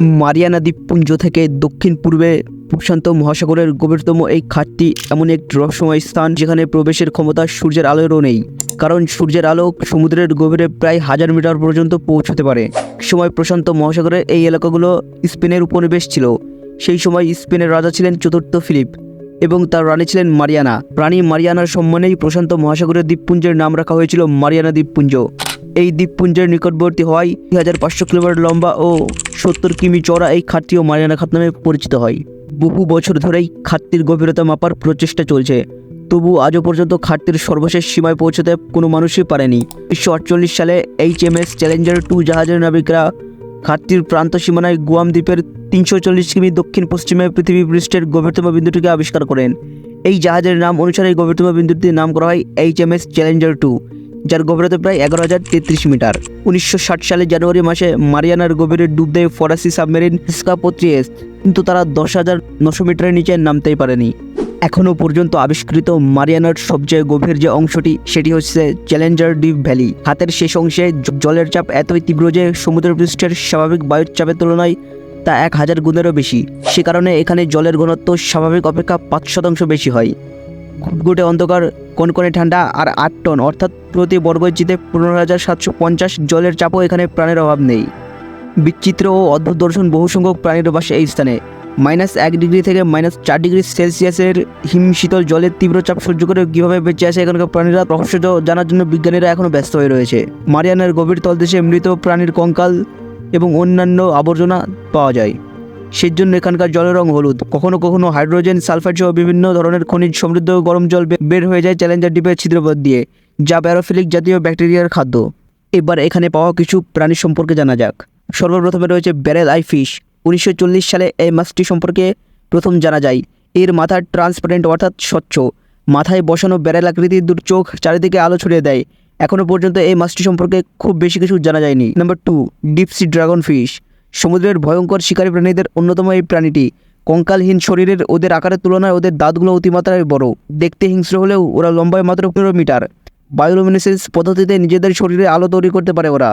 Mariana দ্বীপপুঞ্জ থেকে দক্ষিণ পূর্বে প্রশান্ত মহাসাগরের গভীরতম এই খাতটি এমন এক রহস্যময় স্থান যেখানে প্রবেশের ক্ষমতা সূর্যের আলোরও নেই, কারণ সূর্যের আলো সমুদ্রের গভীরে প্রায় হাজার মিটার পর্যন্ত পৌঁছতে পারে। সময় প্রশান্ত মহাসাগরের এই এলাকাগুলো স্পেনের উপনিবেশ ছিল। সেই সময় স্পেনের রাজা ছিলেন চতুর্থ ফিলিপ এবং তার রানী ছিলেন মারিয়ানা। রানী মারিয়ানার সম্মানেই প্রশান্ত মহাসাগরের দ্বীপপুঞ্জের নাম রাখা হয়েছিল মারিয়ানা দ্বীপপুঞ্জ। এই দ্বীপপুঞ্জের নিকটবর্তী হওয়ায় দুই হাজার পাঁচশো কিলোমিটার লম্বা ও সত্তর কিমি চড়া এই খাতটিও মারিয়ানা খাত নামে পরিচিত হয়। বহু বছর ধরেই খাতটির গভীরতা মাপার প্রচেষ্টা চলছে। তবু আজও পর্যন্ত খাতটির সর্বশেষ সীমায় পৌঁছতে কোনো মানুষই পারেনি। উনিশশো আটচল্লিশ সালে H M S Challenger two জাহাজের নাবিকরা খাতটির প্রান্ত সীমানায় গুয়াম দ্বীপের তিনশো চল্লিশ কিমি দক্ষিণ পশ্চিমে পৃথিবী পৃষ্ঠের গভীরতম বিন্দুটিকে আবিষ্কার করেন। এই জাহাজের নাম অনুসারে গভীরতম বিন্দুটির নাম করা হয় H M S Challenger two. যার গভীরতা প্রায় এগারো হাজার তেত্রিশ মিটার। উনিশশো ষাট সালে জানুয়ারি মাসে মারিয়ানার গভীরে ডুব দেয় ফরাসি সাবমেরিন স্কাপোত্রিয়েস কিন্তু তারা দশ হাজার নশো মিটারের নিচে নামতেই পারেনি। এখনও পর্যন্ত আবিষ্কৃত মারিয়ানার সবচেয়ে গভীর যে অংশটি, সেটি হচ্ছে চ্যালেঞ্জার ডিপ ভ্যালি। হাতের শেষ অংশে জলের চাপ এতই তীব্র যে সমুদ্রপৃষ্ঠের স্বাভাবিক বায়ুর চাপের তুলনায় তা এক হাজার গুণেরও বেশি। সে কারণে এখানে জলের ঘনত্ব স্বাভাবিক অপেক্ষা পাঁচ শতাংশ বেশি হয়। ঘুটঘুটে অন্ধকার কনকনে ঠান্ডা আর আট টন। অর্থাৎ প্রতি বর্গজিতে পনেরো হাজার সাতশো পঞ্চাশ জলের চাপও এখানে প্রাণের অভাব নেই। বিচিত্র ও অদ্ভুত দর্শন বহু সংখ্যক প্রাণীর বাসে এই স্থানে। মাইনাস এক ডিগ্রি থেকে মাইনাস চার ডিগ্রি সেলসিয়াসের হিম শীতল জলের তীব্র চাপ সহ্য করে কীভাবে বেঁচে আছে এখানকার প্রাণীরা রহস্য জানার জন্য বিজ্ঞানীরা এখনও ব্যস্ত হয়ে রয়েছে। মারিয়ানার গভীর তলদেশে মৃত প্রাণীর কঙ্কাল এবং অন্যান্য আবর্জনা পাওয়া যায়। সেজন্য এখানকার জলের রং হলুদ। কখনো কখনো হাইড্রোজেন, সালফার সহ বিভিন্ন ধরনের খনিজ সমৃদ্ধ গরম জল বের হয়ে যায় চ্যালেঞ্জার ডিপের ছিদ্রপথ দিয়ে, যা প্যারোফিলিক জাতীয় ব্যাকটেরিয়ার খাদ্য। এবার এখানে পাওয়া কিছু প্রাণী সম্পর্কে জানা যাক। সর্বপ্রথমে রয়েছে ব্যারেল আই ফিশ। উনিশশো চল্লিশ সালে এই মাছটি সম্পর্কে প্রথম জানা যায়। এর মাথা ট্রান্সপারেন্ট অর্থাৎ স্বচ্ছ। মাথায় বসানো ব্যারেল আকৃতির দুটো চোখ চারিদিকে আলো ছড়িয়ে দেয়। এখনও পর্যন্ত এই মাছটি সম্পর্কে খুব বেশি কিছু জানা যায়নি। Number two, deep sea dragon fish. সমুদ্রের ভয়ঙ্কর শিকারী প্রাণীদের অন্যতম এই প্রাণীটি। কঙ্কালহীন শরীরের ওদের আকারের তুলনায় ওদের দাঁতগুলো অতিমাত্রায় বড়। দেখতে হিংস্র হলেও ওরা লম্বায় মাত্র পনেরো মিটার। বায়োলুমিনেসেন্স পদ্ধতিতে নিজেদের শরীরে আলো তৈরি করতে পারে ওরা।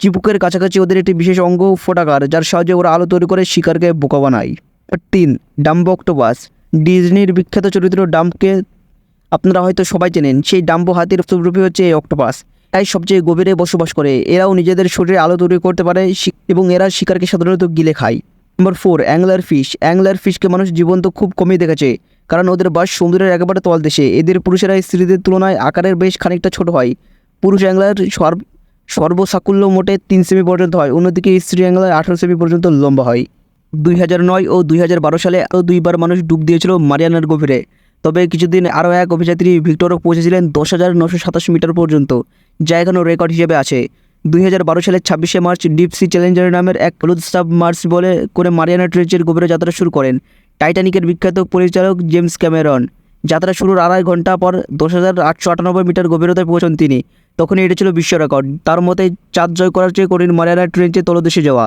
চিপুকের কাছাকাছি ওদের একটি বিশেষ অঙ্গ ফোটাকার যার সাহায্যে ওরা আলো তৈরি করে শিকারকে বোকা বানায়। তিন, ডাম্বো অক্টোপাস। ডিজনির বিখ্যাত চরিত্র ডাম্পকে আপনারা হয়তো সবাই চেনেন। সেই ডাম্বো হাতির রূপী হচ্ছে এই অক্টোপাস। তাই সবচেয়ে গভীরে বসবাস করে। এরাও নিজেদের শরীরে আলো তৈরি করতে পারে এবং এরা শিকারকে সাধারণত গিলে খায়। Number four angler fish angler ফিশকে মানুষ জীবন্ত খুব কমই দেখেছে, কারণ ওদের বাস সমুদ্রের একেবারে তলদেশে এদের পুরুষেরা স্ত্রীদের তুলনায় আকারের বেশ খানিকটা ছোট হয়। পুরুষ অ্যাংলার সর্ব সর্বসাকুল্য মোটে তিন সেমি পর্যন্ত হয়, অন্যদিকে স্ত্রী অ্যাংলার আঠারো সেমি পর্যন্ত লম্বা হয়। দুই হাজার নয় ও দুই হাজার বারো সালে আরও দুইবার মানুষ ডুব দিয়েছিল মারিয়ানার গভীরে। তবে কিছুদিন আরও এক অভিযাত্রী ভিক্টরও পৌঁছেছিলেন দশ হাজার নশো সাতাশ মিটার পর্যন্ত। যা এখনও রেকর্ড হিসেবে আছে। দুই হাজার বারো সালের ছাব্বিশে মার্চ ডিপসি চ্যালেঞ্জার নামের এক হলুদ সাব মার্চ বলে করে মারিয়ানা ট্রেঞ্চের গভীরে যাত্রা শুরু করেন। টাইটানিকের বিখ্যাত পরিচালক জেমস ক্যামেরন। যাত্রা শুরুর আড়াই ঘণ্টা পর দশ হাজার আটশো আটানব্বই মিটার গভীরতায় পৌঁছন তিনি। তখনই এটা ছিল বিশ্ব রেকর্ড। তার মতে চাঁদ জয় করার চেয়ে কঠিন মারিয়ানা ট্রেঞ্চে তলদেশে যাওয়া।